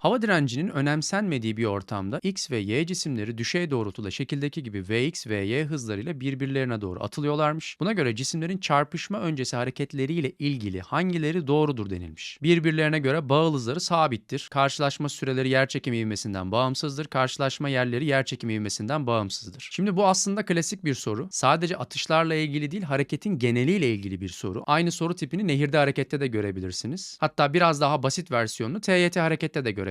Hava direncinin önemsenmediği bir ortamda X ve Y cisimleri düşey doğrultuda şekildeki gibi Vx ve Y hızlarıyla birbirlerine doğru atılıyorlarmış. Buna göre cisimlerin çarpışma öncesi hareketleriyle ilgili hangileri doğrudur denilmiş. Birbirlerine göre bağıl hızları sabittir. Karşılaşma süreleri yerçekimi ivmesinden bağımsızdır. Karşılaşma yerleri yerçekimi ivmesinden bağımsızdır. Şimdi bu aslında klasik bir soru. Sadece atışlarla ilgili değil, hareketin geneliyle ilgili bir soru. Aynı soru tipini nehirde harekette de görebilirsiniz. Hatta biraz daha basit versiyonunu TYT harekette de görebilirsiniz.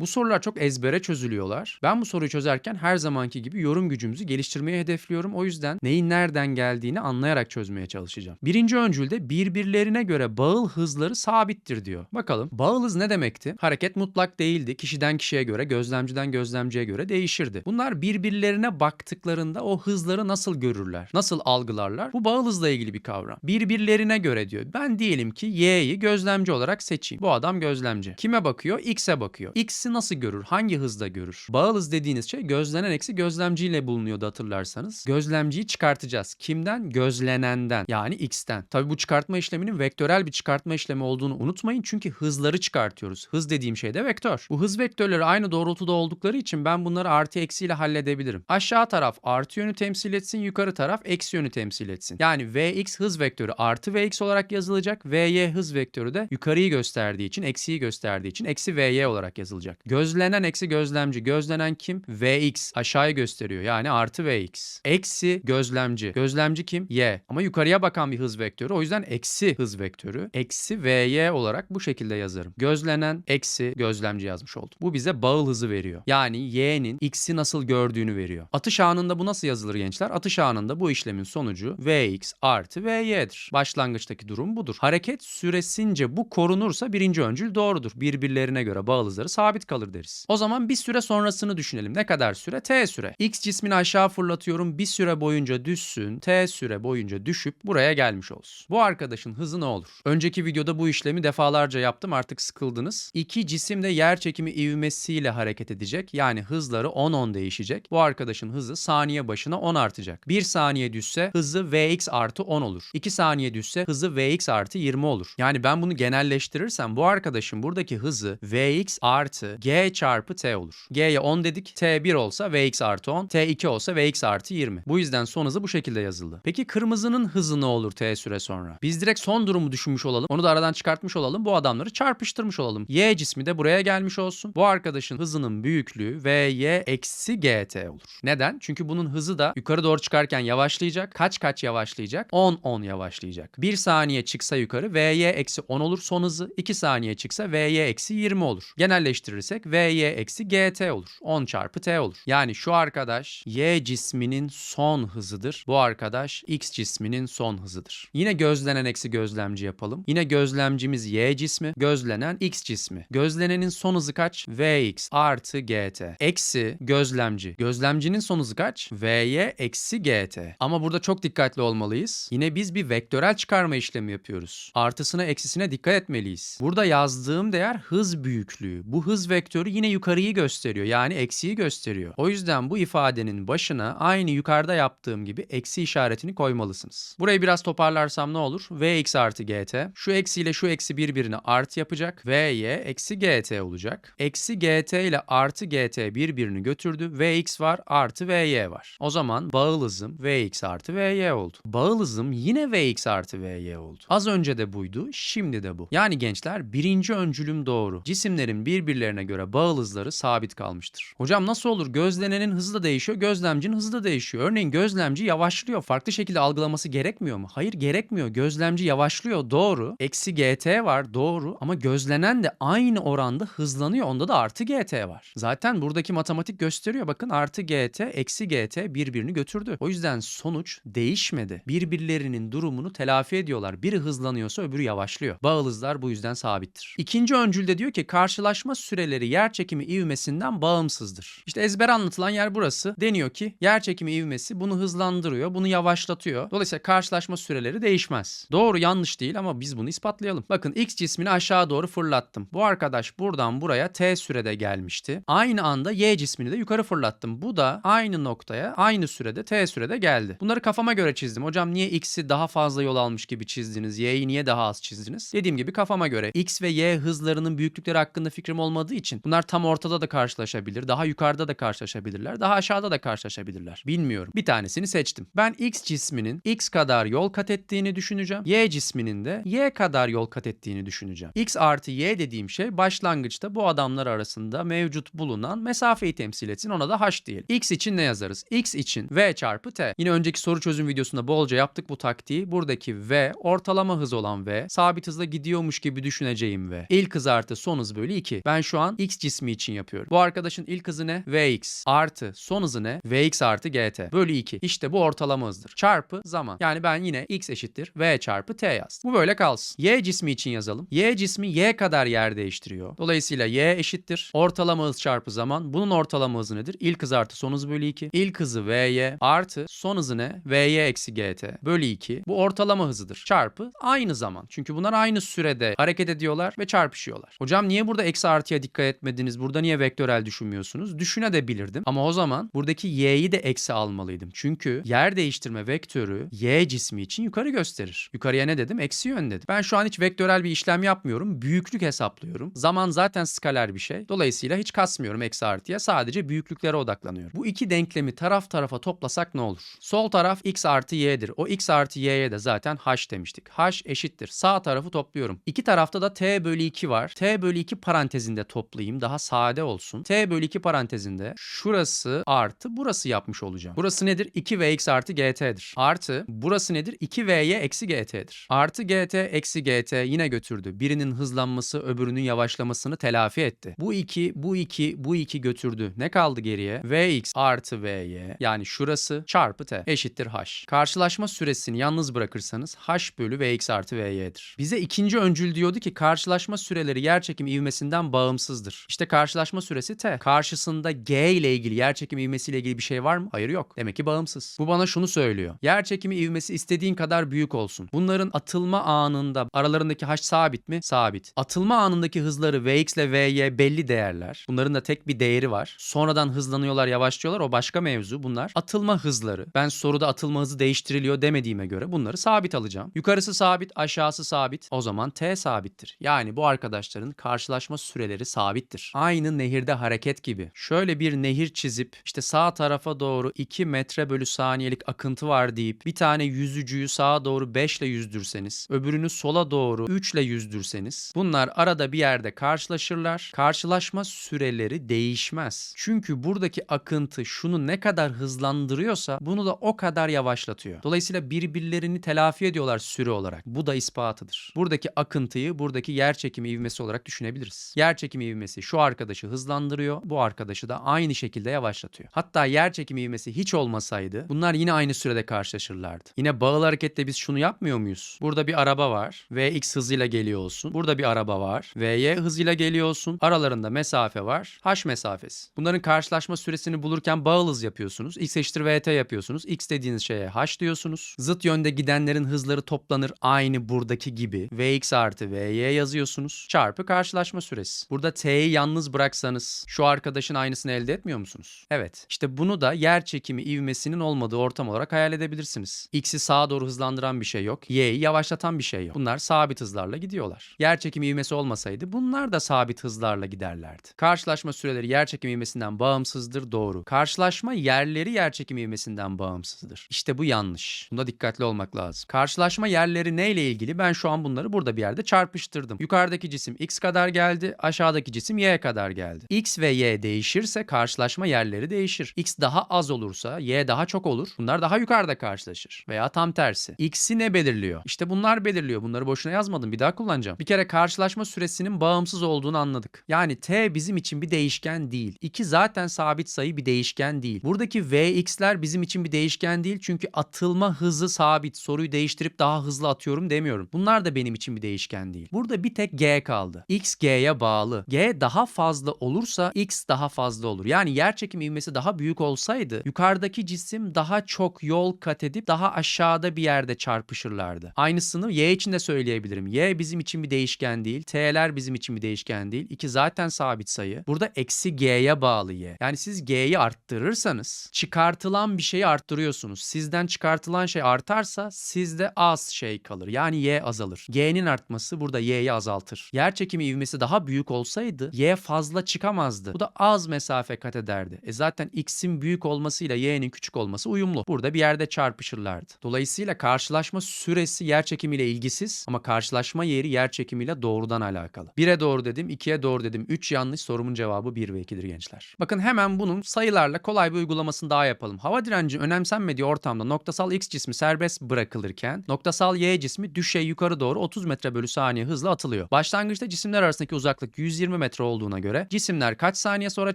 Bu sorular çok ezbere çözülüyorlar. Ben bu soruyu çözerken her zamanki gibi yorum gücümüzü geliştirmeyi hedefliyorum. O yüzden neyin nereden geldiğini anlayarak çözmeye çalışacağım. Birinci öncülde birbirlerine göre bağıl hızları sabittir diyor. Bakalım bağıl hız ne demekti? Hareket mutlak değildi. Kişiden kişiye göre, gözlemciden gözlemciye göre değişirdi. Bunlar birbirlerine baktıklarında o hızları nasıl görürler? Nasıl algılarlar? Bu bağıl hızla ilgili bir kavram. Birbirlerine göre diyor. Ben diyelim ki Y'yi gözlemci olarak seçeyim. Bu adam gözlemci. Kime bakıyor? X'e bakıyor. X'i nasıl görür? Hangi hızda görür? Bağıl hız dediğiniz şey gözlenen eksi gözlemciyle bulunuyordu hatırlarsanız. Gözlemciyi çıkartacağız. Kimden? Gözlenenden. Yani X'ten. Tabii bu çıkartma işleminin vektörel bir çıkartma işlemi olduğunu unutmayın. Çünkü hızları çıkartıyoruz. Hız dediğim şey de vektör. Bu hız vektörleri aynı doğrultuda oldukları için ben bunları artı eksiyle halledebilirim. Aşağı taraf artı yönü temsil etsin, yukarı taraf eksi yönü temsil etsin. Yani Vx hız vektörü artı Vx olarak yazılacak. Vy hız vektörü de yukarıyı gösterdiği için, eksiyi gösterdiği için eksi Vy olarak yazılacak. Gözlenen eksi gözlemci. Gözlenen kim? Vx. Aşağıya gösteriyor. Yani artı Vx. Eksi gözlemci. Gözlemci kim? Y. Ama yukarıya bakan bir hız vektörü. O yüzden eksi hız vektörü. Eksi Vy olarak bu şekilde yazarım. Gözlenen eksi gözlemci yazmış oldum. Bu bize bağıl hızı veriyor. Yani y'nin x'i nasıl gördüğünü veriyor. Atış anında bu nasıl yazılır gençler? Atış anında bu işlemin sonucu vx artı vy'dir. Başlangıçtaki durum budur. Hareket süresince bu korunursa birinci öncül doğrudur. Birbirlerine göre bağıl hızları sabit kalır deriz. O zaman bir süre sonrasını düşünelim. Ne kadar süre? T süre. X cismini aşağı fırlatıyorum. Bir süre boyunca düşsün. T süre boyunca düşüp buraya gelmiş olsun. Bu arkadaşın hızı ne olur? Önceki videoda bu işlemi defalarca yaptım. Artık sıkıldınız. İki cisim de yer çekimi ivmesiyle hareket edecek. Yani hızları 10-10 değişecek. Bu arkadaşın hızı saniye başına 10 artacak. 1 saniye düşse hızı Vx artı 10 olur. 2 saniye düşse hızı Vx artı 20 olur. Yani ben bunu genelleştirirsem bu arkadaşın buradaki hızı Vx artı G çarpı T olur. G'ye 10 dedik. T 1 olsa Vx artı 10. T 2 olsa Vx artı 20. Bu yüzden son hızı bu şekilde yazıldı. Peki kırmızının hızı ne olur T süre sonra? Biz direkt son durumu düşünmüş olalım. Onu da aradan çıkartmış olalım. Bu adamları çarpıştırmış olalım. Y cismi de buraya gelmiş olsun. Bu arkadaşın hızının büyüklüğü Vy eksi gt olur. Neden? Çünkü bunun hızı da yukarı doğru çıkarken yavaşlayacak. Kaç kaç yavaşlayacak? 10-10 yavaşlayacak. 1 saniye çıksa yukarı Vy eksi 10 olur son hızı. 2 saniye çıksa Vy eksi 20 olur. Genelleştirirsek Vy eksi gt olur. 10 çarpı t olur. Yani şu arkadaş Y cisminin son hızıdır. Bu arkadaş X cisminin son hızıdır. Yine gözlenen eksi gözlemci yapalım. Yine gözlemcimiz Y cismi, gözlenen X cismi. Gözlenenin son hızı kaç? Vx artı gt. Eksi gözlemci. Gözlemcinin son hızı kaç? Vy eksi gt. Ama burada çok dikkatli olmalıyız. Yine biz bir vektörel çıkarma işlemi yapıyoruz. Artısına eksisine dikkat etmeliyiz. Burada yazdığım değer hız büyüklüğü. Bu hız vektörü yine yukarıyı gösteriyor. Yani eksiyi gösteriyor. O yüzden bu ifadenin başına aynı yukarıda yaptığım gibi eksi işaretini koymalısınız. Burayı biraz toparlarsam ne olur? Vx artı gt. Şu eksiyle şu eksi birbirini artı yapacak. Vy eksi gt olacak. Eksi gt ile artı gt birbirini götürdü. Vx var artı vy var. O zaman bağıl hızım vx artı vy oldu. Bağıl hızım yine vx artı vy oldu. Az önce de buydu, şimdi de bu. Yani gençler birinci öncülüm doğru. Cisimlerin birbirlerine göre bağıl hızları sabit kalmıştır. Hocam nasıl olur? Gözlenenin hızı da değişiyor, gözlemcinin hızı da değişiyor. Örneğin gözlemci yavaşlıyor. Farklı şekilde algılaması gerekmiyor mu? Hayır gerekmiyor. Gözlemci yavaşlıyor doğru. Eksi gt var doğru ama gözlenen de aynı oranda hızlanıyor. Onda da artı gt var. Zaten buradaki matematik gösteriyor. Bakın artı gt, eksi gt birbirini götürdü. O yüzden sonuç değişmedi. Birbirlerinin durumunu telafi ediyorlar. Biri hızlanıyorsa öbürü yavaşlıyor. Bağıl hızlar bu yüzden sabittir. İkinci öncülde diyor ki karşılaşma süreleri yer çekimi ivmesinden bağımsızdır. İşte ezber anlatılan yer burası. Deniyor ki yer çekimi ivmesi bunu hızlandırıyor, bunu yavaşlatıyor. Dolayısıyla karşılaşma süreleri değişmez. Doğru yanlış değil ama biz bunu ispatlayalım. Bakın X cismini aşağı doğru fırlattım. Bu arkadaş buradan buraya T sürede gelmişti. Aynı anda Y cismini de yukarı fırlattım. Bu da aynı noktaya aynı sürede T sürede geldi. Bunları kafama göre çizdim. Hocam niye X'i daha fazla yol almış gibi çizdiniz? Y'yi niye daha az çizdiniz? Dediğim gibi kafama göre X ve Y hızlarının büyüklükleri hakkında fikrim olmadığı için bunlar tam ortada da karşılaşabilir. Daha yukarıda da karşılaşabilirler. Daha aşağıda da karşılaşabilirler. Bilmiyorum. Bir tanesini seçtim. Ben X cisminin X kadar yol kat ettiğini düşüneceğim. Y cisminin de Y kadar yol kat ettiğini düşüneceğim. X artı Y dediğim şey başlangıçta bu adamlar arasında mevcut bulunan mesafeyi temsil etsin. Ona da H diyelim. X için ne yazarız? X için V çarpı T. Yine önceki soru çözüm videosunda bolca yaptık bu taktiği. Buradaki V ortalama hız olan V. Sabit hızla gidiyormuş gibi düşüneceğim V. İlk hız artı son hız bölü 2. Ben şu an X cismi için yapıyorum. Bu arkadaşın ilk hızı ne? Vx artı son hızı ne? Vx artı gt bölü 2. İşte bu ortalama hızdır. Çarpı zaman. Yani ben yine x eşittir v çarpı t yazdım. Bu böyle kalsın. Y cismi için yazalım. Y cismi y kadar yer değiştiriyor. Dolayısıyla y eşittir. Ortalama hız çarpı zaman. Bunun ortalama hızı nedir? İlk hız artı son hız bölü 2. İlk hızı vy artı son hızı ne? vy eksi gt bölü 2. Bu ortalama hızıdır. Çarpı aynı zaman. Çünkü bunlar aynı sürede hareket ediyorlar ve çarpışıyorlar. Hocam niye burada eksi artıya dikkat etmediniz? Burada niye vektörel düşünmüyorsunuz? Düşünebilirdim. Ama o zaman buradaki y'yi de eksi almalıydım. Çünkü yer değiştirme vektörü y cismi için yukarı gösterir. Yukarıya ne dedim? Eksi yön dedim. Ben şu an hiç vektörel bir işlem yapmıyorum. Büyüklük hesaplıyorum. Zaman zaten skaler bir şey. Dolayısıyla hiç kasmıyorum eksi artıya. Sadece büyüklüklere odaklanıyorum. Bu iki denklemi taraf tarafa toplasak ne olur? Sol taraf x artı y'dir. O x artı y'ye de zaten h demiştik. h eşittir. Sağ tarafı topluyorum. İki tarafta da t bölü 2 var. t bölü 2 parantezinde toplayayım. Daha sade olsun. t bölü 2 parantezinde şurası artı burası yapmış olacağım. Burası nedir? 2vx artı gt'dir. Artı burası nedir? 2vy eksi gt'dir. Artı gt eksi gt yine götürdü. Birinin hızlanması öbürünün yavaşlamasını telafi etti. Bu 2, bu 2, bu 2 götürdü. Ne kaldı geriye? vx artı vy yani şurası çarpı t eşittir h. Karşılaşma süresini yalnız bırakırsanız h bölü vx artı vy'dir. Bize ikinci öncül diyordu ki karşılaşma süreleri yerçekim ivmesinden bağımsızdır. İşte karşılaşma süresi t. Karşısında g ile ilgili yerçekim ivmesiyle ilgili bir şey var mı? Hayır yok. Demek ki bağımsız. Bu bana şunu söylüyor. Yerçekimi ivmesi istediğin kadar büyük olsun. Bunların atılma anında aralarındaki h sabit mi? Sabit. Atılma anındaki hızları vx ile vy belli değerler. Bunların da tek bir değeri var. Sonradan hızlanıyorlar, yavaşlıyorlar. O başka mevzu. Bunlar atılma hızları. Ben soruda atılma hızı değiştiriliyor demediğime göre bunları sabit alacağım. Yukarısı sabit, aşağısı sabit. O zaman t sabittir. Yani bu arkadaşların karşılaşma süreleri sabittir. Aynı nehirde hareket gibi. Şöyle bir nehir çizip işte sağ tarafa doğru 2 metre bölü saniyelik akıntı var deyip bir tane yüzücüyü sağa doğru 5 ile yüzdürseniz, öbürünü sola doğru 3 ile yüzdürseniz bunlar arada bir yerde karşılaşırlar. Karşılaşma süreleri değişmez. Çünkü buradaki akıntı şunu ne kadar hızlandırıyorsa bunu da o kadar yavaşlatıyor. Dolayısıyla birbirlerini telafi ediyorlar süre olarak. Bu da ispatıdır. Buradaki akıntıyı buradaki yer çekimi ivmesi olarak düşünebiliriz. Yer çekimi ivmesi şu arkadaşı hızlandırıyor, bu arkadaşı da aynı şekilde yavaşlatıyor. Hatta yer çekimi ivmesi hiç olmasaydı bunlar yine aynı sürede karşılaşırlardı. Yine bağıl harekette biz şunu yapmıyor muyuz? Burada bir araba var. Vx hızıyla geliyor olsun. Burada bir araba var. Vy hızıyla geliyor olsun. Aralarında mesafe var. H mesafesi. Bunların karşılaşma süresini bulurken bağıl hız yapıyorsunuz. X eşittir vt yapıyorsunuz. X dediğiniz şeye h diyorsunuz. Zıt yönde gidenlerin hızları toplanır aynı buradaki gibi. Vx artı vy yazıyorsunuz. Çarpı karşılaşma süresi. Burada t'yi yalnız bıraksanız şu arkadaşın aynısını elde etmiyor musunuz? Evet. İşte bunu da yer çekimi ivmesinin olmadığı ortam olarak hayal edebilirsiniz. X'i sağa doğru hızlandıran bir şey yok. Y'yi yavaşlatan bir şey yok. Bunlar sabit hızlarla gidiyorlar. Yer çekimi ivmesi olmasaydı bunlar da sabit hızlarla giderlerdi. Karşılaşma süreleri yer çekimi ivmesinden bağımsızdır doğru. Karşılaşma yerleri yer çekimi ivmesinden bağımsızdır. İşte bu yanlış. Bunda dikkatli olmak lazım. Karşılaşma yerleri neyle ilgili? Ben şu an bunları burada bir yerde çarpıştırdım. Yukarıdaki cisim x kadar geldi, aşağıdaki cisim y kadar geldi. x ve y değişirse karşılaşma yerleri değişir. x daha az olursa y daha çok olur. Bunlar daha yukarıda karşılaşır. Veya tam tersi. x'i ne belirliyor? İşte bunlar belirliyor. Bunları boşuna yazmadım. Bir daha kullanacağım. Bir kere karşılaşma süresinin bağımsız olduğunu anladık. Yani t bizim için bir değişken değil. 2 zaten sabit sayı bir değişken değil. Buradaki vx'ler bizim için bir değişken değil. Çünkü atılma hızı sabit. Soruyu değiştirip daha hızlı atıyorum demiyorum. Bunlar da benim için bir değişken değil. Burada bir tek g kaldı. x g'ye bağlı. g daha fazla olursa x daha fazla olur. Yani yerçekim ivmesi daha büyük olsaydı yukarıdaki cisim daha çok yol kat edip daha aşağıda bir yerde çarpışırlardı. Aynısını y için de söyleyebilirim. y bizim için bir değişken değil. t'ler bizim için bir değişken değil. 2 zaten sabit sayı. Burada eksi g'ye bağlı y. Yani siz g'yi arttırırsanız çıkartılan bir şeyi arttırıyorsunuz. Sizden çıkartılan şey artarsa sizde az şey kalır. Yani y azalır. G'nin artması burada y'yi azaltır. Yer çekimi ivmesi daha büyük olsaydı y fazla çıkamazdı. Bu da az mesafe kat ederdi. E zaten x'in büyük olmasıyla y'nin küçük olması uyumlu. Burada bir yerde çarpışırlardı. Dolayısıyla karşılaşma süresi yer çekimiyle ilgisiz ama karşılaşma yeri yer çekimiyle doğrudan alakalı. 1'e doğru dedim, 2'ye doğru dedim. 3 yanlış sorumun cevabı 1 ve 2'dir gençler. Bakın hemen bunun sayılarla kolay bir uygulamasını daha yapalım. Hava direnci önemsenmediği ortamda noktasal x cismi serbest bırakılırken noktasal y cismi düşey yukarı doğru 30 metre bölü saniye hızla atılıyor. Başlangıçta cisimler arasındaki uzaklık 120 metre olduğuna göre cisimler kaç saniye sonra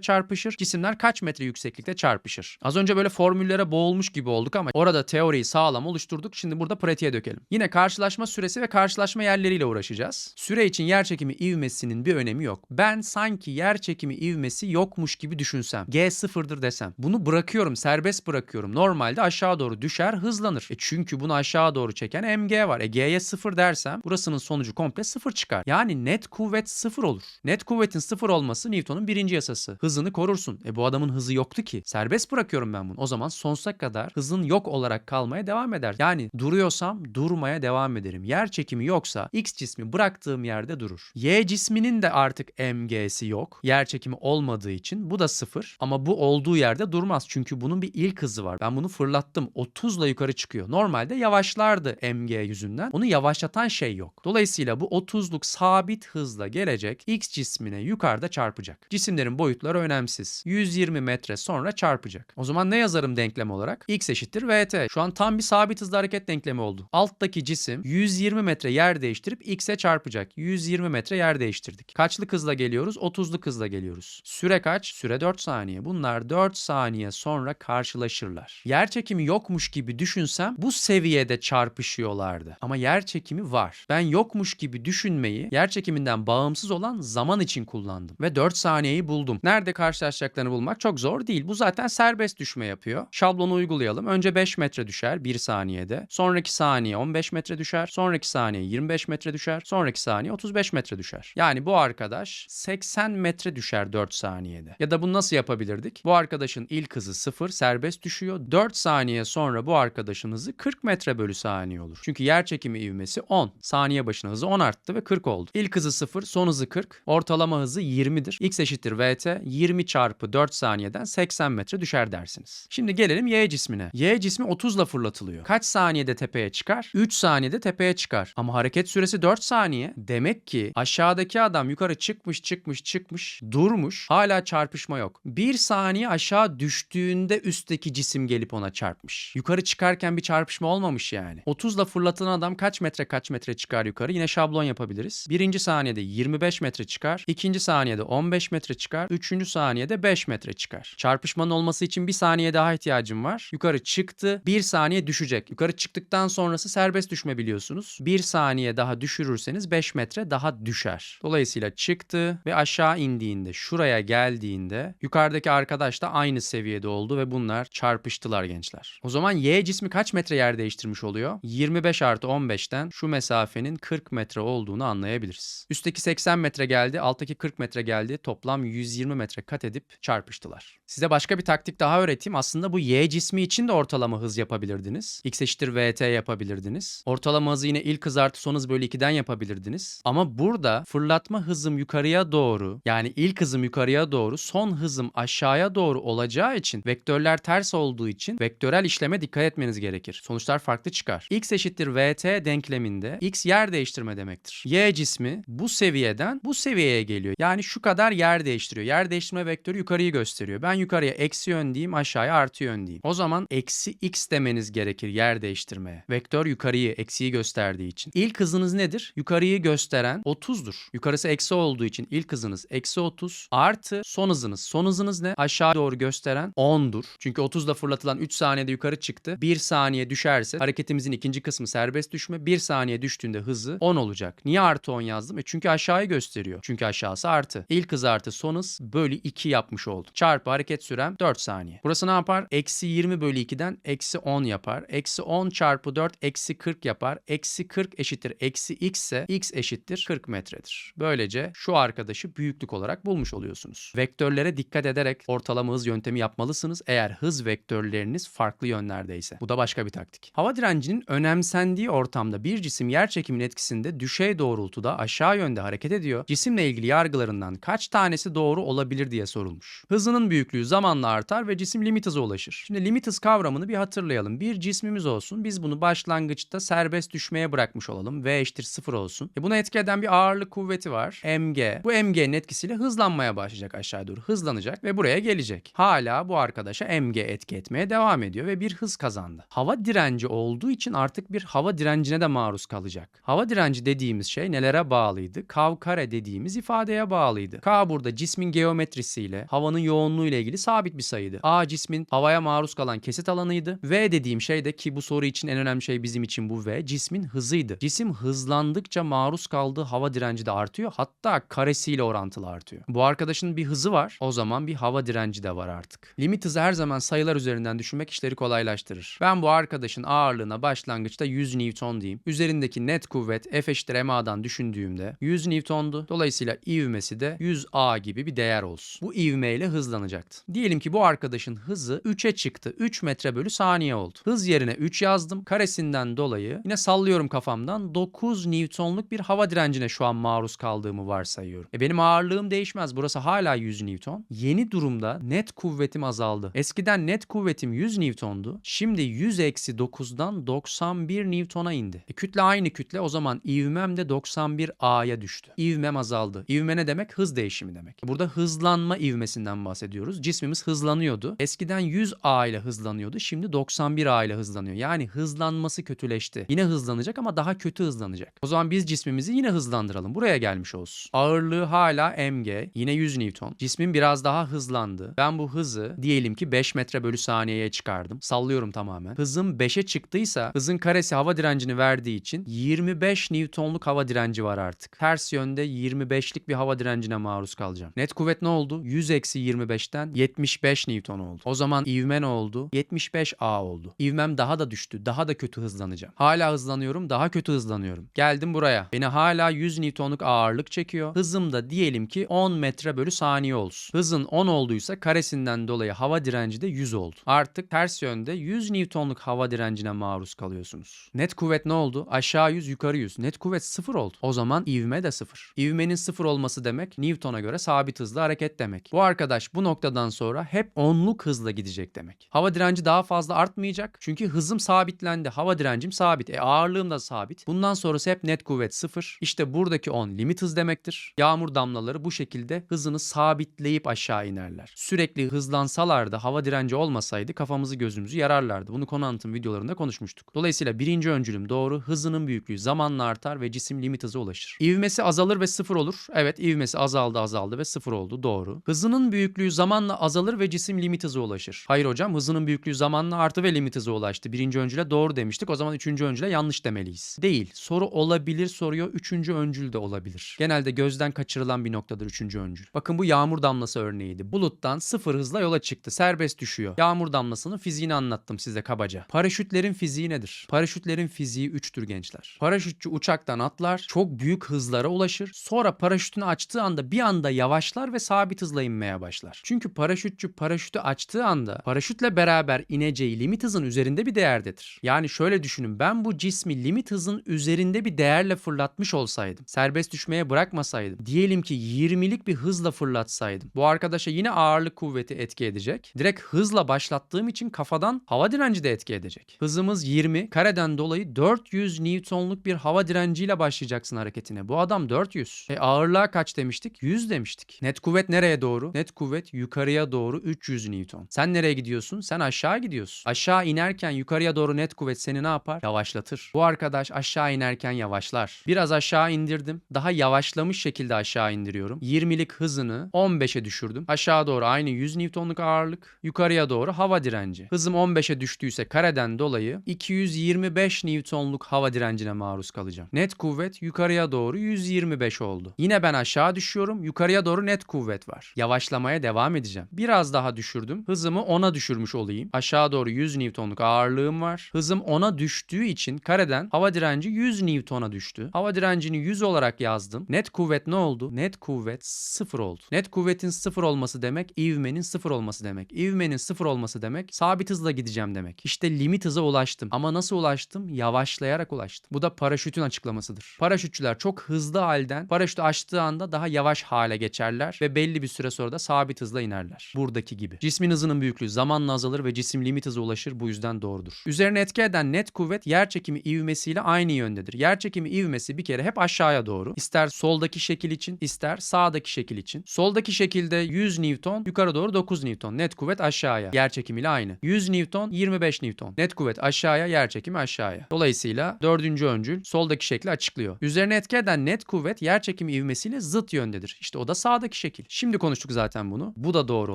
çarpışır, cisimler kaç metre yükseklikte çarpışır. Az önce böyle formüllere boğulmuş gibi olduk ama orada teoriyi sağlam oluşturduk. Şimdi burada pratiğe dökelim. Yine karşılaşma süresi ve karşılaşma yerleriyle uğraşacağız. Süre için yer çekimi ivmesinin bir önemi yok. Ben sanki yer çekimi ivmesi yokmuş gibi düşünsem. G sıfırdır desem. Bunu bırakıyorum, serbest bırakıyorum. Normalde aşağı doğru düşer, hızlanır. E çünkü bunu aşağı doğru çeken mg var. E g'ye sıfır dersem burasının sonucu komple sıfır çıkar. Yani net kuvvet sıfır olur. Net kuvvetin sıfır olması Newton'un birinci yasası. Hızını korursun. E bu adamın hızı yoktu ki. Serbest bırakıyorum ben bunu. O zaman sonsuza kadar hızın yok olarak kalmaya devam eder. Yani duruyorsam durmaya devam ederim. Yer çekimi yoksa X cismi bıraktığım yerde durur. Y cisminin de artık mg'si yok. Yer çekimi olmadığı için bu da sıfır. Ama bu olduğu yerde durmaz. Çünkü bunun bir ilk hızı var. Ben bunu fırlattım. 30'la yukarı çıkıyor. Normalde yavaşlardı mg yüzünden. Onu yavaşlatan şey yok. Dolayısıyla bu 30'luk sabit hızla gelecek X cismine yukarıda çarpacak. Cisimlerin boyutları önemsiz. 120 metre sonra çarpacak. O zaman ne yazarım denklem olarak? X eşittir VT. Şu an tam bir sabit hızlı hareket denklemi oldu. Alttaki cisim 120 metre yer değiştirip X'e çarpacak. 120 metre yer değiştirdik. Kaçlık hızla geliyoruz? 30'luk hızla geliyoruz. Süre kaç? Süre 4 saniye. Bunlar 4 saniye sonra karşılaşırlar. Yer çekimi yokmuş gibi düşünsem bu seviyede çarpışıyorlardı. Ama yer çekimi var. Ben yokmuş gibi düşünmeyi yer çekiminden bağımsız olan zaman için kullandım. Ve 4 saniyeyi buldum. Nerede karşılaşacaklarını bulmak çok zor değil. Bu zaten serbest düşme yapıyor. Şablonu uygulayalım. Önce 5 metre düşer 1 saniyede. Sonraki saniye 15 metre düşer. Sonraki saniye 25 metre düşer. Sonraki saniye 35 metre düşer. Yani bu arkadaş 80 metre düşer 4 saniyede. Ya da bunu nasıl yapabilirdik? Bu arkadaşın ilk hızı 0 serbest düşüyor. 4 saniye sonra bu arkadaşın hızı 40 metre bölü saniye olur. Çünkü yer çekimi ivmesi 10. Saniye başına hızı 10 arttı ve 40 oldu. İlk hızı 0, son hızı 40. Ortalama hızı 20'dir. X eşittir VT. 20 çarpı 4 saniyeden 80 metre düşer dersiniz. Şimdi gelelim Y cismine. Y cismi 30 ile fırlatılıyor. Kaç saniyede tepeye çıkar? 3 saniyede tepeye çıkar. Ama hareket süresi 4 saniye. Demek ki aşağıdaki adam yukarı çıkmış çıkmış çıkmış durmuş. Hala çarpışma yok. 1 saniye aşağı düştüğünde üstteki cisim gelip ona çarpmış. Yukarı çıkarken bir çarpışma olmamış yani. 30 ile fırlatılan adam kaç metre kaç metre çıkar yukarı? Yine şablon yapabiliriz. Birinci saniyede 25 metre çıkar. ikinci saniyede 15 metre çıkar. Üçüncü saniyede 5 metre çıkar. Çarpışmanın olması için bir saniye daha ihtiyacım var. Yukarı çıktı. Bir saniye düşecek. Yukarı çıktıktan sonrası serbest düşme biliyorsunuz. Bir saniye daha düşürürseniz 5 metre daha düşer. Dolayısıyla çıktı ve aşağı indiğinde şuraya geldiğinde yukarıdaki arkadaş da aynı seviyede oldu ve bunlar çarpıştılar gençler. O zaman Y cismi kaç metre yer değiştirmiş oluyor? 25 artı 15'ten şu mesafenin 40 metre olduğunu anlayabiliriz. Üstteki 80 metre geldi, alttaki 40 metre geldi. Toplam 120 metre kat edip çarpıştılar. Size başka bir taktik daha öğreteyim. Aslında bu Y cismi için de ortalama hız yapabilirdiniz. X eşittir VT yapabilirdiniz. Ortalama hızı yine ilk hız artı son hız bölü 2'den yapabilirdiniz. Ama burada fırlatma hızım yukarıya doğru yani ilk hızım yukarıya doğru son hızım aşağıya doğru olacağı için vektörler ters olduğu için vektörel işleme dikkat etmeniz gerekir. Sonuçlar farklı çıkar. X eşittir VT denkleminde X yer değiştirme demektir. Y cismi bu seviyeden bu seviyeye geliyor. Yani şu kadar yer değiştiriyor. Yer değiştirme vektörü yukarıyı gösteriyor. Ben yukarıya eksi yön diyeyim aşağıya artı yön diyeyim. O zaman eksi X demeniz gerekir yer değiştirmeye. Vektör yukarıyı eksiyi gösterdiği için. İlk hızınız nedir? Yukarıyı gösteren 30'dur. Yukarısı eksi olduğu için ilk hızınız eksi 30 artı son hızınız. Son hızınız ne? Aşağı doğru gösteren 10'dur. Çünkü 30 ile fırlatılan 3 saniyede yukarı çıktı. 1 saniye düşerse hareketimizin ikinci kısmı serbest düşme. 1 saniye düştüğünde hızı 10 olacak. Niye artı 10 yazdım? E çünkü aşağıyı gösteriyor. Çünkü aşağısı artı. İlk hız artı son hız bölü 2 yapmış oldum. Çarpı hareket sürem 4 saniye. Burası ne yapar? Eksi 20 bölü 2'den eksi 10 yapar. Eksi 10 çarpı 4 eksi 40 yapar. Eksi 40 eşittir eksi x ise x eşittir 40 metredir. Böylece şu arkadaşı büyüklük olarak bulmuş oluyorsunuz. Vektörlere dikkat ederek ortalama hız yöntemi yapmalısınız eğer hız vektörleriniz farklı yönlerdeyse. Bu da başka bir taktik. Hava direncinin önemsendiği ortamda bir cisim yer çekiminin etkisinde düşey doğrultuda aşağı yönde hareket ediyor soruyor cisimle ilgili yargılarından kaç tanesi doğru olabilir diye sorulmuş. Hızının büyüklüğü zamanla artar ve cisim limit hıza ulaşır. Şimdi limit hız kavramını bir hatırlayalım. Bir cismimiz olsun. Biz bunu başlangıçta serbest düşmeye bırakmış olalım. V eşittir 0 olsun. E buna etki eden bir ağırlık kuvveti var. mg. Bu mg'nin etkisiyle hızlanmaya başlayacak aşağı doğru. Hızlanacak ve buraya gelecek. Hala bu arkadaşa mg etki etmeye devam ediyor ve bir hız kazandı. Hava direnci olduğu için artık bir hava direncine de maruz kalacak. Hava direnci dediğimiz şey nelere bağlıydı? Kav kare dediğimiz ifadeye bağlıydı. K burada cismin geometrisiyle, havanın yoğunluğu ile ilgili sabit bir sayıydı. A cismin havaya maruz kalan kesit alanıydı. V dediğim şey de ki bu soru için en önemli şey bizim için bu V cismin hızıydı. Cisim hızlandıkça maruz kaldığı hava direnci de artıyor. Hatta karesiyle orantılı artıyor. Bu arkadaşın bir hızı var. O zaman bir hava direnci de var artık. Limit hızı her zaman sayılar üzerinden düşünmek işleri kolaylaştırır. Ben bu arkadaşın ağırlığına başlangıçta 100 Newton diyeyim. Üzerindeki net kuvvet F eşittir MA'dan düşündüğümde 100 Newton'du. Dolayısıyla ivmesi de 100A gibi bir değer olsun. Bu ivmeyle hızlanacaktı. Diyelim ki bu arkadaşın hızı 3'e çıktı. 3 metre bölü saniye oldu. Hız yerine 3 yazdım. Karesinden dolayı yine sallıyorum kafamdan 9 Newton'luk bir hava direncine şu an maruz kaldığımı varsayıyorum. E benim ağırlığım değişmez. Burası hala 100 Newton. Yeni durumda net kuvvetim azaldı. Eskiden net kuvvetim 100 Newton'du. Şimdi 100 eksi 9'dan 91 Newton'a indi. E kütle aynı kütle o zaman ivmem de 91 A'ya düştü. İvmem azaldı. İvme ne demek? Hız değişimi demek. Burada hızlanma ivmesinden bahsediyoruz. Cismimiz hızlanıyordu. Eskiden 100 A ile hızlanıyordu. Şimdi 91 A ile hızlanıyor. Yani hızlanması kötüleşti. Yine hızlanacak ama daha kötü hızlanacak. O zaman biz cismimizi yine hızlandıralım. Buraya gelmiş olsun. Ağırlığı hala mg. Yine 100 Newton. Cismin biraz daha hızlandı. Ben bu hızı diyelim ki 5 metre bölü saniyeye çıkardım. Sallıyorum tamamen. Hızım 5'e çıktıysa hızın karesi hava direncini verdiği için 25 Newton'luk hava direnci var artık. Ters yönde 25'lik bir hava direncine maruz kalacağım. Net kuvvet ne oldu? 100 eksi 25'ten 75 Newton oldu. O zaman ivme ne oldu? 75 A oldu. İvmem daha da düştü. Daha da kötü hızlanacağım. Hala hızlanıyorum. Daha kötü hızlanıyorum. Geldim buraya. Beni hala 100 Newton'luk ağırlık çekiyor. Hızım da diyelim ki 10 metre bölü saniye olsun. Hızın 10 olduysa karesinden dolayı hava direnci de 100 oldu. Artık ters yönde 100 Newton'luk hava direncine maruz kalıyorsunuz. Net kuvvet ne oldu? Aşağı 100 yukarı 100. Net kuvvet 0 oldu. O zaman ivme de 0. İvmenin 0 olması demek Newton'a göre sabit hızlı hareket demek. Bu arkadaş bu noktadan sonra hep onluk hızla gidecek demek. Hava direnci daha fazla artmayacak. Çünkü hızım sabitlendi. Hava direncim sabit. E ağırlığım da sabit. Bundan sonrası hep net kuvvet 0. İşte buradaki 10 limit hız demektir. Yağmur damlaları bu şekilde hızını sabitleyip aşağı inerler. Sürekli hızlansalar da hava direnci olmasaydı kafamızı gözümüzü yararlardı. Bunu konu anlatım videolarında konuşmuştuk. Dolayısıyla birinci öncülüm doğru. Hızının büyüklüğü zamanla artar ve cisim limit hıza ulaşır. İvmesi azalır ve sıfır olur. Evet ivmesi azaldı azaldı ve sıfır oldu. Doğru. Hızının büyüklüğü zamanla azalır ve cisim limit hıza ulaşır. Hayır hocam hızının büyüklüğü zamanla arttı ve limit hıza ulaştı. Birinci öncüle doğru demiştik. O zaman üçüncü öncüle yanlış demeliyiz. Değil. Soru olabilir soruyor. Üçüncü öncül de olabilir. Genelde gözden kaçırılan bir noktadır üçüncü öncül. Bakın bu yağmur damlası örneğiydi. Buluttan sıfır hızla yola çıktı. Serbest düşüyor. Yağmur damlasının fiziğini anlattım size kabaca. Paraşütlerin fiziği nedir? Paraşütlerin fiziği üçtür gençler. Paraşütçü uçaktan atlar, çok büyük hızlara ulaşır. Sonra paraşütünü açtığı anda bir anda yavaşlar ve sabit hızla inmeye başlar. Çünkü paraşütçü paraşütü açtığı anda paraşütle beraber ineceği limit hızın üzerinde bir değerdedir. Yani şöyle düşünün ben bu cismi limit hızın üzerinde bir değerle fırlatmış olsaydım, serbest düşmeye bırakmasaydım, diyelim ki 20'lik bir hızla fırlatsaydım. Bu arkadaşa yine ağırlık kuvveti etki edecek. Direkt hızla başlattığım için kafadan hava direnci de etki edecek. Hızımız 20, kareden dolayı 400 Newton'luk bir hava direnciyle başlayacaksın hareketine. Bu adam 400. E ağırlığa kaç demiştik? 100 demiştik. Net kuvvet nereye doğru? Net kuvvet yukarıya doğru 300 Newton. Sen nereye gidiyorsun? Sen aşağı gidiyorsun. Aşağı inerken yukarıya doğru net kuvvet seni ne yapar? Yavaşlatır. Bu arkadaş aşağı inerken yavaşlar. Biraz aşağı indirdim. Daha yavaşlamış şekilde aşağı indiriyorum. 20'lik hızını 15'e düşürdüm. Aşağı doğru aynı 100 Newton'luk ağırlık. Yukarıya doğru hava direnci. Hızım 15'e düştüyse kareden dolayı 225 Newton'luk hava direncine maruz kalacağım. Net kuvvet yukarıya doğru 125 oldu. Yine ben aşağı düşüyorum. Yukarıya doğru net kuvvet var. Yavaşlamaya devam edeceğim. Biraz daha düşürdüm. Hızımı 10'a düşürmüş olayım. Aşağı doğru 100 Newton'luk ağırlığım var. Hızım 10'a düştüğü için kareden hava direnci 100 Newton'a düştü. Hava direncini 100 olarak yazdım. Net kuvvet ne oldu? Net kuvvet 0 oldu. Net kuvvetin 0 olması demek ivmenin 0 olması demek. İvmenin 0 olması demek sabit hızla gideceğim demek. İşte limit hıza ulaştım. Ama nasıl ulaştım? Yavaşlayarak ulaştım. Bu da paraşütün açıklamasıdır. Paraşütçüler çok hızlı halden paraşütü açtığı anda daha yavaş hale geçerler ve belli bir süre sonra da sabit hızla inerler. Buradaki gibi. Cismin hızının büyüklüğü zamanla azalır ve cisim limit hıza ulaşır bu yüzden doğrudur. Üzerine etki eden net kuvvet yer çekimi ivmesiyle aynı yöndedir. Yer çekimi ivmesi bir kere hep aşağıya doğru. İster soldaki şekil için ister sağdaki şekil için. Soldaki şekilde 100 Newton yukarı doğru 9 Newton. Net kuvvet aşağıya. Yer çekimiyle aynı. 100 Newton 25 Newton. Net kuvvet aşağıya yer çekimi aşağıya. Dolayısıyla dördüncü öncül soldaki şekli açıklıyor. Üzerine etki eden net kuvvet yer çekimi ivmesiyle zıt yöndedir. İşte o da sağdaki şekil. Şimdi konuştuk zaten bunu. Bu da doğru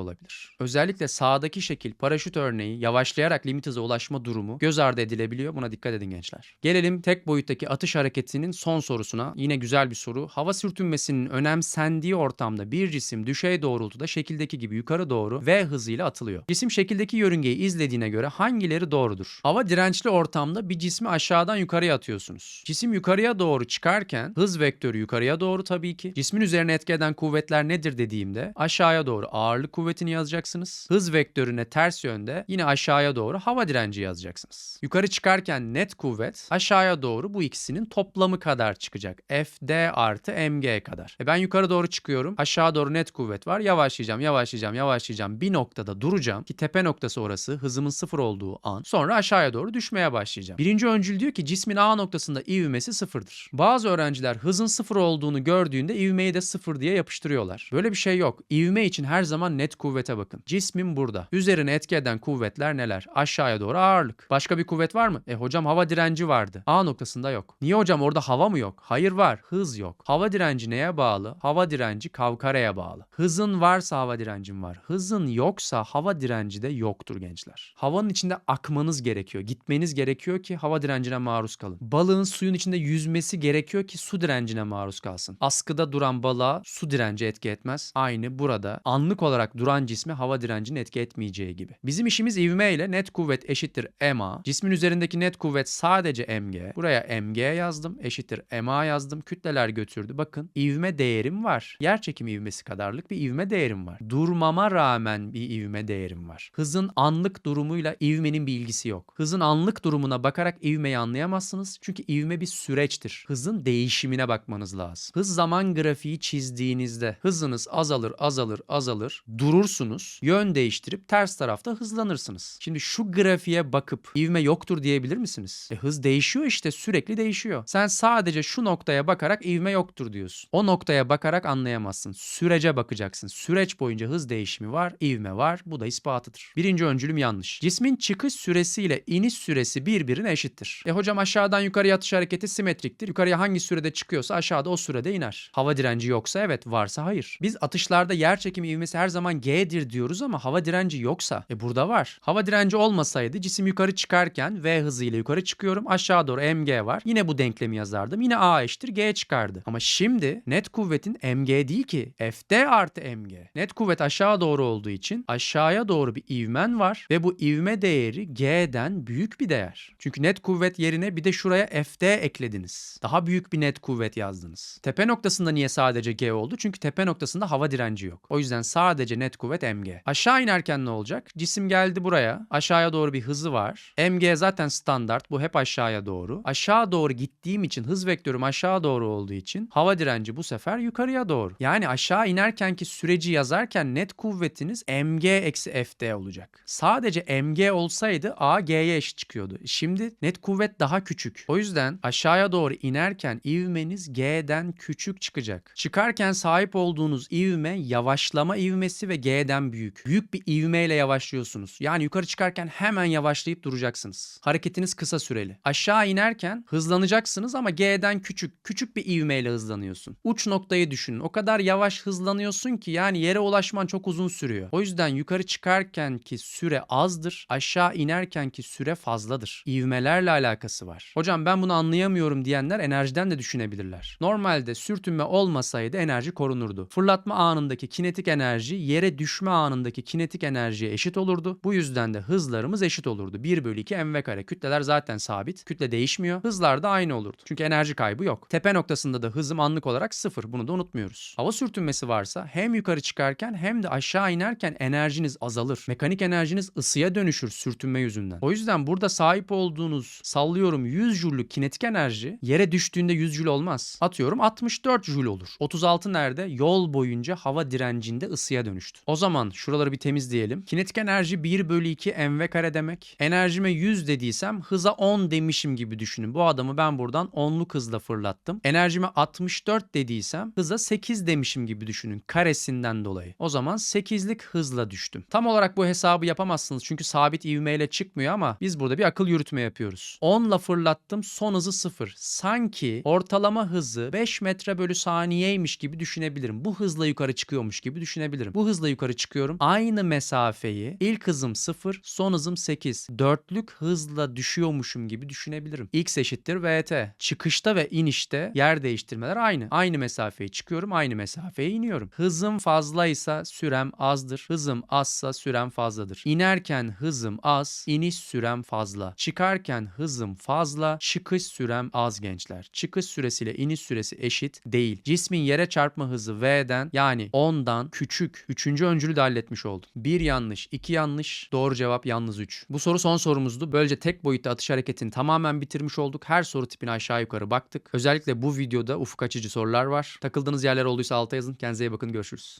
olabilir. Özellikle sağdaki şekil paraşüt örneği yavaşlayarak limit hıza ulaşma durumu göz ardı edilebiliyor. Buna dikkat edin gençler. Gelelim tek boyuttaki atış hareketinin son sorusuna. Yine güzel bir soru. Hava sürtünmesinin önemsendiği ortamda bir cisim düşey doğrultuda şekildeki gibi yukarı doğru v hızıyla atılıyor. Cisim şekildeki yörüngeyi izlediğine göre hangileri doğrudur? Hava dirençli ortamda bir cismi aşağıdan yukarıya atıyorsunuz. Cisim yukarıya doğru çıkarken hız vektörü yukarıya doğru tabii ki. Cismin üzerine etki eden kuvvetler nedir dediğimde aşağıya doğru ağırlık kuvvetini yazacaksınız. Hız vektörüne ters yönde yine aşağıya doğru hava direnci yazacaksınız. Yukarı çıkarken net kuvvet aşağıya doğru bu ikisinin toplamı kadar çıkacak. Fd artı mg kadar. E ben yukarı doğru çıkıyorum. Aşağı doğru net kuvvet var. Yavaşlayacağım, yavaşlayacağım, yavaşlayacağım. Bir noktada duracağım ki tepe noktası orası hızımın sıfır olduğu an. Sonra aşağıya doğru düşmeye başlayacağım. Birinci öncül diyor ki cismin A noktasında ivmesi sıfırdır. Bazı öğrenciler hızın sıfır olduğunu gördüğünde ivmeyi de sıfır diye yapıştırıyorlar. Böyle bir şey yok. İvme için her zaman net kuvvete bakın. Cismin burada. Üzerine etki eden kuvvetler neler? Aşağıya doğru ağırlık. Başka bir kuvvet var mı? E hocam hava direnci vardı. A noktasında yok. Niye hocam orada hava mı yok? Hayır var. Hız yok. Hava direnci neye bağlı? Hava direnci kavkaraya bağlı. Hızın varsa hava direncin var. Hızın yoksa hava direnci de yoktur gençler. Havanın içinde akmanız gerekiyor. Gitmeniz gerekiyor ki hava direncine maruz kalın. Balığın suyun içinde yüzmesi gerekiyor ki su direncine maruz kalsın. Askıda duran balığa su direnci etki etmez. Aynı burada anlık olarak duran cisme hava direncinin etki etmeyeceği gibi. Bizim işimiz ivme ile net kuvvet eşittir ma. Cismin üzerindeki net kuvvet sadece mg. Buraya mg yazdım eşittir ma yazdım. Kütleler götürdü. Bakın ivme değerim var. Yer çekimi ivmesi kadarlık bir ivme değerim var. Durmama rağmen bir ivme değerim var. Hızın anlık durumuyla ivmenin bir ilgisi yok. Hızın anlık durumuna bakarak ivmeyi anlayamazsınız. Çünkü ivme bir süreçtir. Hızın değişimine bakmanız lazım. Hız zaman grafiği çizdiğinizde hızınız azalır, azalır, azalır. Durursunuz. Yön değiştirip ters tarafta hızlanırsınız. Şimdi şu grafiğe bakıp ivme yoktur diyebilir misiniz? E hız değişiyor işte sürekli değişiyor. Sen sadece şu noktaya bakarak ivme yoktur diyorsun. O noktaya bakarak anlayamazsın. Sürece bakacaksın. Süreç boyunca hız değişimi var, ivme var. Bu da ispatıdır. Birinci öncülüm yanlış. Cismin çıkış süresiyle iniş süresi birbirine eşittir. E hocam aşağıdan yukarıya atış hareketi simetriktir. Yukarıya hangi sürede çıkıyorsa aşağıda o sürede iner. Hava direnci yoksa evet, varsa hayır. Biz atışlarda yer çekimi ivmesi her zaman G'dir diyoruz ama hava direnci yoksa e burada var. Hava direnci olmasaydı cisim yukarı çıkarken V hızıyla yukarı çıkıyorum. Aşağı doğru mg var. Yine bu denklemi yazardım. Yine A eşittir G çıkardı. Ama şimdi net kuvvetin mg değil ki. Fd artı mg. Net kuvvet aşağı doğru olduğu için aşağıya doğru bir ivmen var ve bu ivme değeri G'den büyük bir değer. Çünkü net kuvvet yerine bir de şuraya Fd eklediniz. Daha büyük bir net kuvvet yazdınız. Tepe noktasında niye sadece G oldu? Çünkü tepe noktasında hava direnci yok. O yüzden sadece net kuvvet mg. Aşağı inerken ne olacak? Cisim geldi buraya. Aşağıya doğru bir hızı var. mg zaten standart. Bu hep aşağıya doğru. Aşağı doğru gittiğim için hız vektörüm aşağı doğru olduğu için hava direnci bu sefer yukarıya doğru. Yani aşağı inerkenki süreci yazarken net kuvvetiniz mg eksi fd olacak. Sadece mg olsaydı a g'ye eşit çıkıyordu. Şimdi net kuvvet daha küçük. O yüzden aşağıya doğru inerken ivmeniz g'den küçük çıkacak. Çıkarken sahip olduğunuz ivme yavaşlama ivmesi ve g'den büyük. Büyük bir ivmeyle yavaşlıyorsunuz. Yani yukarı çıkarken hemen yavaşlayıp duracaksınız. Hareketiniz kısa süreli. Aşağı inerken hızlanacaksınız ama g'den küçük, küçük bir ivmeyle hızlanıyorsun. Uç noktayı düşünün. O kadar yavaş hızlanıyorsun ki yani yere ulaşman çok uzun sürüyor. O yüzden yukarı çıkarken ki süre azdır, aşağı inerken ki süre fazladır. İvmelerle alakası var. Hocam ben bunu anlayamıyorum diyenler enerjiden de düşünebilirler. Normalde sürtünme olmasaydı enerji korunurdu. Fırlatma anındaki kinetik enerji yere düşme anındaki kinetik enerjiye eşit olurdu. Bu yüzden de hızlarımız eşit olurdu. 1 bölü 2 mv kare. Kütleler zaten sabit. Kütle değişmiyor. Hızlar da aynı olurdu. Çünkü enerji kaybı yok. Tepe noktasında da hızım anlık olarak sıfır. Bunu da unutmuyoruz. Hava sürtünmesi varsa hem yukarı çıkarken hem de aşağı inerken enerjiniz azalır. Mekanik enerjiniz ısıya dönüşür sürtünme yüzünden. O yüzden burada sahip olduğunuz sallıyorum 100 jüllük kinetik enerji yere düştüğünde 100 jül olmaz. Atıyorum Çarpıyorum 64 Joule olur. 36 nerede? Yol boyunca hava direncinde ısıya dönüştü. O zaman şuraları bir temizleyelim. Kinetik enerji 1 bölü 2 mv kare demek. Enerjime 100 dediysem hıza 10 demişim gibi düşünün. Bu adamı ben buradan 10'luk hızla fırlattım. Enerjime 64 dediysem hıza 8 demişim gibi düşünün. Karesinden dolayı. O zaman 8'lik hızla düştüm. Tam olarak bu hesabı yapamazsınız çünkü sabit ivmeyle çıkmıyor ama biz burada bir akıl yürütme yapıyoruz. 10'la fırlattım son hızı 0. Sanki ortalama hızı 5 metre bölü saniyeymiş gibi düşünebilirim. Bu hızla yukarı çıkıyormuş gibi düşünebilirim. Bu hızla yukarı çıkıyorum. Aynı mesafeyi ilk hızım 0, son hızım 8. Dörtlük hızla düşüyormuşum gibi düşünebilirim. X eşittir VT. Çıkışta ve inişte yer değiştirmeler aynı. Aynı mesafeyi çıkıyorum, aynı mesafeye iniyorum. Hızım fazlaysa sürem azdır. Hızım azsa sürem fazladır. İnerken hızım az, iniş sürem fazla. Çıkarken hızım fazla, çıkış sürem az gençler. Çıkış süresiyle iniş süresi eşit değil. Cismin yere çarpma hızı V'den yani 10'dan küçük. Üçüncü öncülü de halletmiş oldum. Bir yanlış, iki yanlış, doğru cevap yalnız 3. Bu soru son sorumuzdu. Böylece tek boyutlu atış hareketini tamamen bitirmiş olduk. Her soru tipine aşağı yukarı baktık. Özellikle bu videoda ufuk açıcı sorular var. Takıldığınız yerler olduysa alta yazın. Kendinize iyi bakın. Görüşürüz.